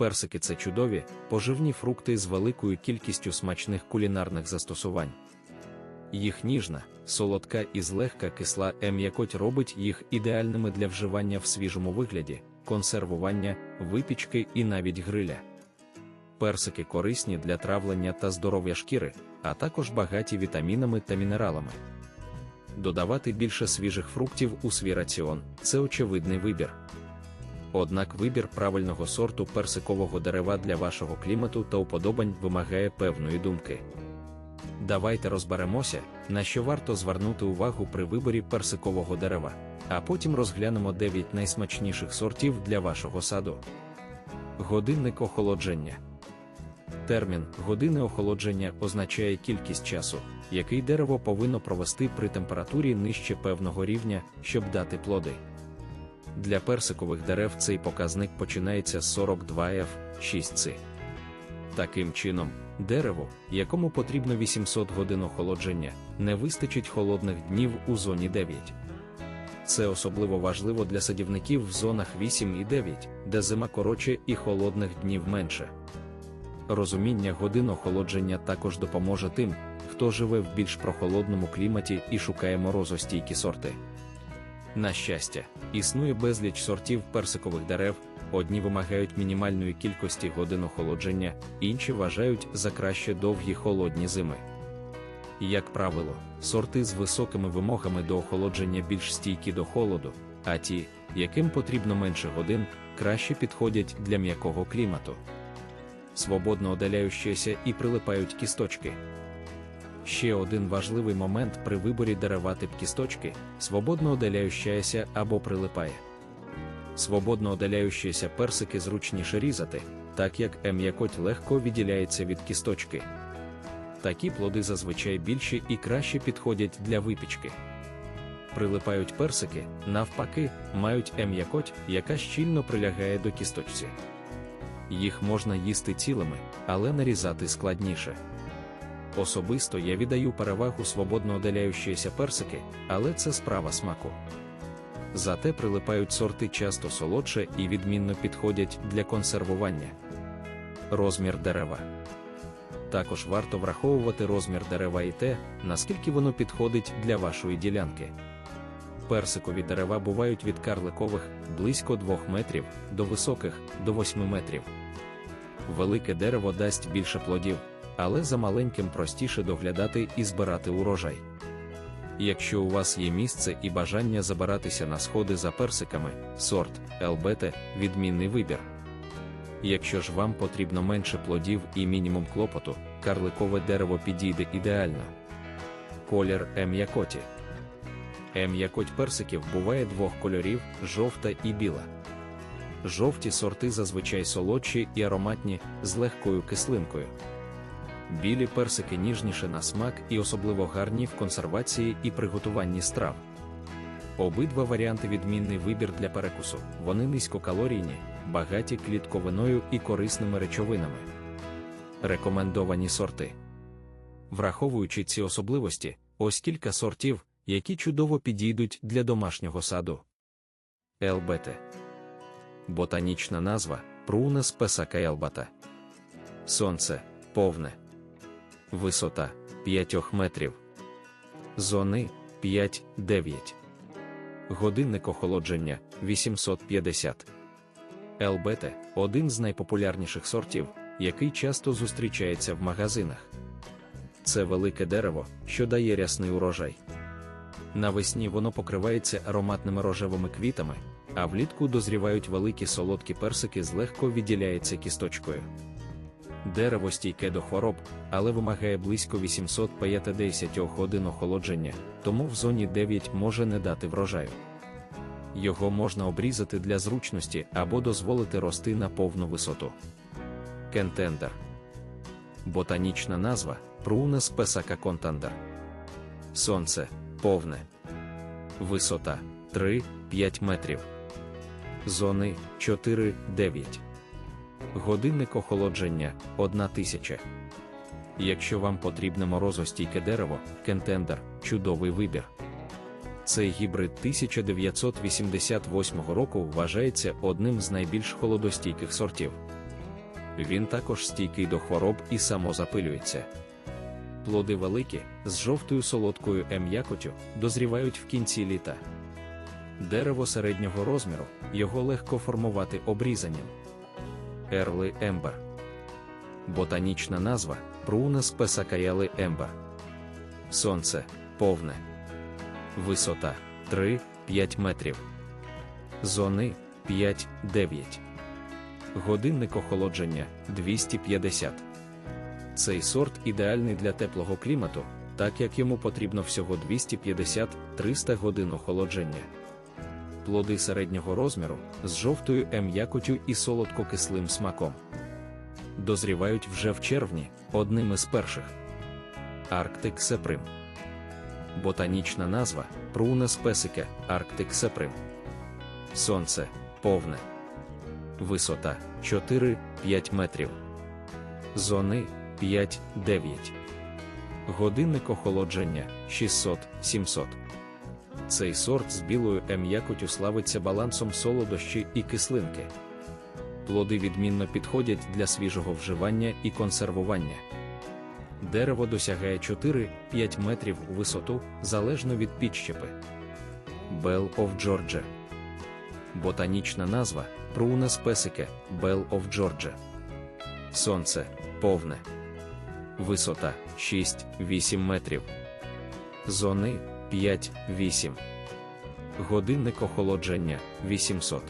Персики це чудові, поживні фрукти з великою кількістю смачних кулінарних застосувань. Їх ніжна, солодка і злегка кисла м'якоть робить їх ідеальними для вживання в свіжому вигляді, консервування, випічки і навіть гриля. Персики корисні для травлення та здоров'я шкіри, а також багаті вітамінами та мінералами. Додавати більше свіжих фруктів у свій раціон це очевидний вибір. Однак вибір правильного сорту персикового дерева для вашого клімату та уподобань вимагає певної думки. Давайте розберемося, на що варто звернути увагу при виборі персикового дерева, а потім розглянемо 9 найсмачніших сортів для вашого саду. Годинник охолодження. Термін години охолодження означає кількість часу, який дерево повинно провести при температурі нижче певного рівня, щоб дати плоди. Для персикових дерев цей показник починається з 42 f 6 c Таким чином, дереву, якому потрібно 800 годин охолодження, не вистачить холодних днів у зоні 9. Це особливо важливо для садівників в зонах 8 і 9, де зима коротше і холодних днів менше. Розуміння годин охолодження також допоможе тим, хто живе в більш прохолодному кліматі і шукає морозостійкі сорти. На щастя, існує безліч сортів персикових дерев, одні вимагають мінімальної кількості годин охолодження, інші вважають за краще довгі холодні зими. Як правило, сорти з високими вимогами до охолодження більш стійкі до холоду, а ті, яким потрібно менше годин, краще підходять для м'якого клімату. Свободно одаляючися і прилипають кісточки. Ще один важливий момент при виборі дерева тип кісточки свободно одаляючася або прилипає. Свободно одаляючіся персики зручніше різати, так як м'якоть легко відділяється від кісточки. Такі плоди зазвичай більші і краще підходять для випічки. Прилипають персики, навпаки, мають м'якоть, яка щільно прилягає до кісточці. Їх можна їсти цілими, але нарізати складніше. Особисто я віддаю перевагу свободно одаляючіся персики, але це справа смаку. Зате прилипають сорти часто солодше і відмінно підходять для консервування. Розмір дерева. Також варто враховувати розмір дерева і те, наскільки воно підходить для вашої ділянки. Персикові дерева бувають від карликових близько 2 метрів до високих до 8 метрів. Велике дерево дасть більше плодів, але за маленьким простіше доглядати і збирати урожай. Якщо у вас є місце і бажання забиратися на сходи за персиками, сорт ЛБТ відмінний вибір. Якщо ж вам потрібно менше плодів і мінімум клопоту, карликове дерево підійде ідеально. Колір ем'якоті. Ем'якоть персиків буває двох кольорів жовта і біла. Жовті сорти зазвичай солодші і ароматні з легкою кислинкою. Білі персики ніжніше на смак і особливо гарні в консервації і приготуванні страв. Обидва варіанти відмінний вибір для перекусу. Вони низькокалорійні, багаті клітковиною і корисними речовинами. Рекомендовані сорти. Враховуючи ці особливості, ось кілька сортів, які чудово підійдуть для домашнього саду. ЛБТ. Ботанічна назва Прунес песака елбата. Сонце повне. Висота 5 метрів. Зони 5-9. Годинник охолодження 850. ЛБТ один з найпопулярніших сортів, який часто зустрічається в магазинах. Це велике дерево, що дає рясний урожай. Навесні воно покривається ароматними рожевими квітами, а влітку дозрівають великі солодкі персики з легко відділяється кісточкою. Дерево стійке до хвороб, але вимагає близько 850 годин охолодження, тому в зоні 9 може не дати врожаю. Його можна обрізати для зручності або дозволити рости на повну висоту. Кентендер. Ботанічна назва Прунес песака контандер. Сонце повне. Висота 3-5 метрів. Зони 4-9. Годинник охолодження 1000. Якщо вам потрібне морозостійке дерево, кентендер чудовий вибір. Цей гібрид 1988 року вважається одним з найбільш холодостійких сортів. Він також стійкий до хвороб і самозапилюється. Плоди великі, з жовтою солодкою м'якотю, дозрівають в кінці літа. Дерево середнього розміру, його легко формувати обрізанням. Ерли ембер. Ботанічна назва Прунес песакаяли ембер. Сонце повне. Висота 3-5 метрів. Зони 5-9. Годинник охолодження 250. Цей сорт ідеальний для теплого клімату, так як йому потрібно всього 250-300 годин охолодження. Плоди середнього розміру з жовтою м'якотю і солодко-кислим смаком. Дозрівають вже в червні, одним із перших. Арктик сеприм. Ботанічна назва Прунес песике Арктик сеприм. Сонце повне. Висота 4-5 метрів. Зони 5-9. Годинник охолодження 600-700. Цей сорт з білою м'якотю славиться балансом солодощі і кислинки. Плоди відмінно підходять для свіжого вживання і консервування. Дерево досягає 4-5 метрів у висоту залежно від підщепи. Bell of Georgia. Ботанічна назва Prunus pesica, Bell of Georgia. Сонце повне. Висота 6-8 метрів. Зони 5-8. Годинник охолодження 800.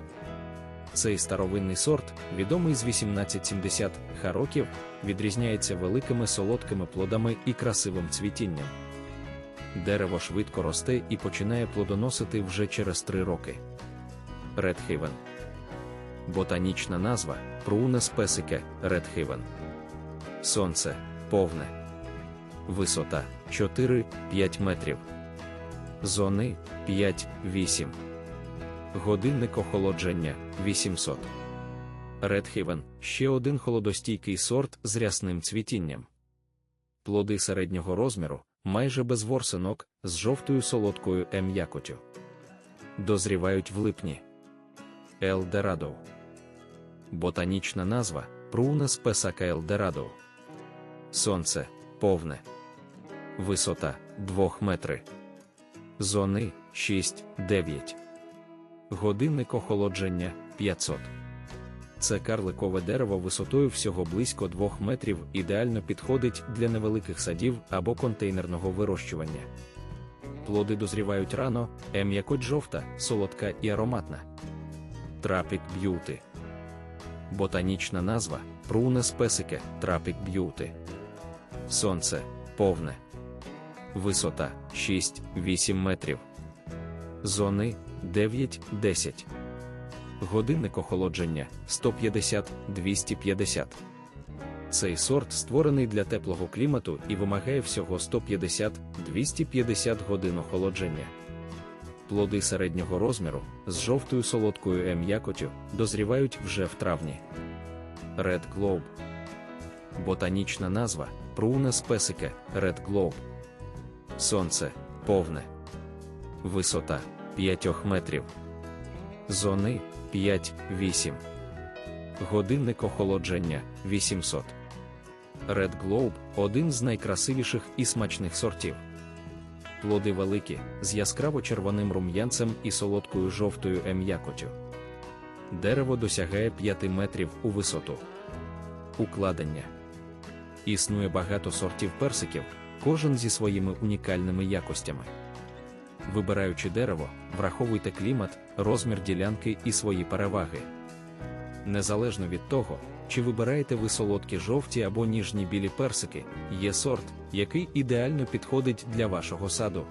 Цей старовинний сорт, відомий з 1870 ха років, відрізняється великими солодкими плодами і красивим цвітінням. Дерево швидко росте і починає плодоносити вже через 3 роки. Редхейвен. Ботанічна назва Prunus pesica, Редхейвен. Сонце повне. Висота 4-5 метрів. Зони 5-8. Годинник охолодження 800. Редхейвен ще один холодостійкий сорт з рясним цвітінням. Плоди середнього розміру, майже без ворсинок, з жовтою солодкою м'якотю. Дозрівають в липні. Елдерадо. Ботанічна назва Prunus pesica елдерадо. Сонце повне. Висота 2 метри. Зони 6-9. Годинник охолодження 500. Це карликове дерево висотою всього близько 2 метрів ідеально підходить для невеликих садів або контейнерного вирощування. Плоди дозрівають рано, м'якоть жовта, солодка і ароматна. Трапік б'юти. Ботанічна назва Prunus pesica, Трапік б'юти. Сонце повне. Висота 6-8 метрів. Зони 9-10. Годинник охолодження 150-250. Цей сорт створений для теплого клімату і вимагає всього 150-250 годин охолодження. Плоди середнього розміру з жовтою солодкою м'якотю дозрівають вже в травні. Red Globe. Ботанічна назва Prunus pesica, Red Globe. Сонце повне. Висота 5 метрів. Зони 5-8. Годинник охолодження 800. Red Globe один з найкрасивіших і смачних сортів. Плоди великі, з яскраво червоним рум'янцем і солодкою жовтою м'якотю. Дерево досягає 5 метрів у висоту. Укладення. Існує багато сортів персиків, кожен зі своїми унікальними якостями. Вибираючи дерево, враховуйте клімат, розмір ділянки і свої переваги. Незалежно від того, чи вибираєте ви солодкі жовті або ніжні білі персики, є сорт, який ідеально підходить для вашого саду.